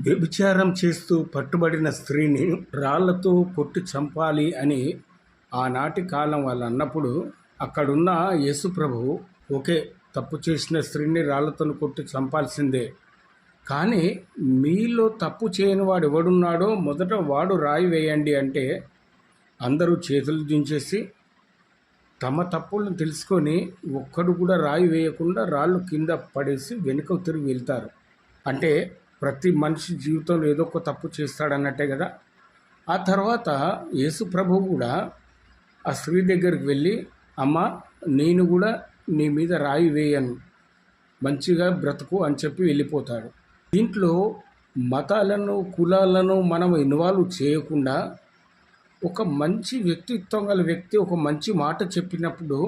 వ్యభిచారం చేస్తూ పట్టుబడిన స్త్రీని రాళ్ళతో కొట్టి చంపాలి అని ఆనాటి కాలం వాళ్ళు అన్నప్పుడు అక్కడున్న యేసుప్రభు ఓకే తప్పు చేసిన స్త్రీని రాళ్ళతో కొట్టి చంపాల్సిందే. కానీ మీలో తప్పు చేయని వాడు ఎవడున్నాడో మొదట వాడు రాయి వేయండి అంటే అందరూ చేతులు దించేసి తమ తప్పులను తెలుసుకొని ఒక్కడు కూడా రాయి వేయకుండా రాళ్ళు కింద పడేసి వెనుక తిరిగి వెళ్తారు. అంటే ప్రతి మనిషి జీవితంలో ఏదో ఒక తప్పు చేస్తాడన్నట్టే కదా. ఆ తర్వాత యేసు ప్రభు కూడా ఆ స్త్రీ దగ్గరికి వెళ్ళి అమ్మ నేను కూడా నీ మీద రాయి వేయను. మంచిగా బ్రతుకు అని చెప్పి వెళ్ళిపోతాడు. దీంట్లో మతాలను కులాలను మనం ఇన్వాల్వ్ చేయకుండా ఒక మంచి వ్యక్తిత్వం గల వ్యక్తి ఒక మంచి మాట చెప్పినప్పుడు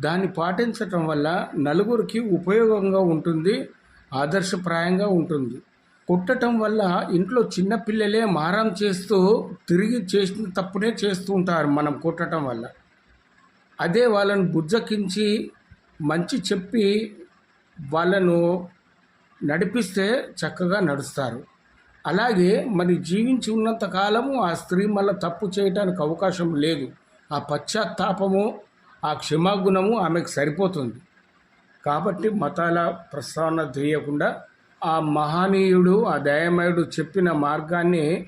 దాన్ని పాటించటం వల్ల నలుగురికి ఉపయోగంగా ఉంటుంది ఆదర్శప్రాయంగా ఉంటుంది. కొట్టటం వల్ల ఇంట్లో చిన్నపిల్లలే మారం చేస్తూ తిరిగి చేసిన తప్పునే చేస్తూ ఉంటారు మనం కొట్టటం వల్ల. అదే వాళ్ళను బుజ్జకించి మంచి చెప్పి వాళ్ళను నడిపిస్తే చక్కగా నడుస్తారు. అలాగే మరి జీవించి ఉన్నంత కాలము ఆ స్త్రీ మళ్ళీ తప్పు చేయడానికి అవకాశం లేదు. ఆ పశ్చాత్తాపము ఆ క్షమాగుణము ఆమెకు సరిపోతుంది. కాబట్టి మతాల ప్రస్తావన తెలియకుండా ఆ మహనీయుడు ఆ దయామయుడు చెప్పిన మార్గాన్ని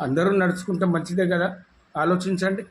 అందరూ నడుచుకుంటే మంచిదే కదా? ఆలోచించండి.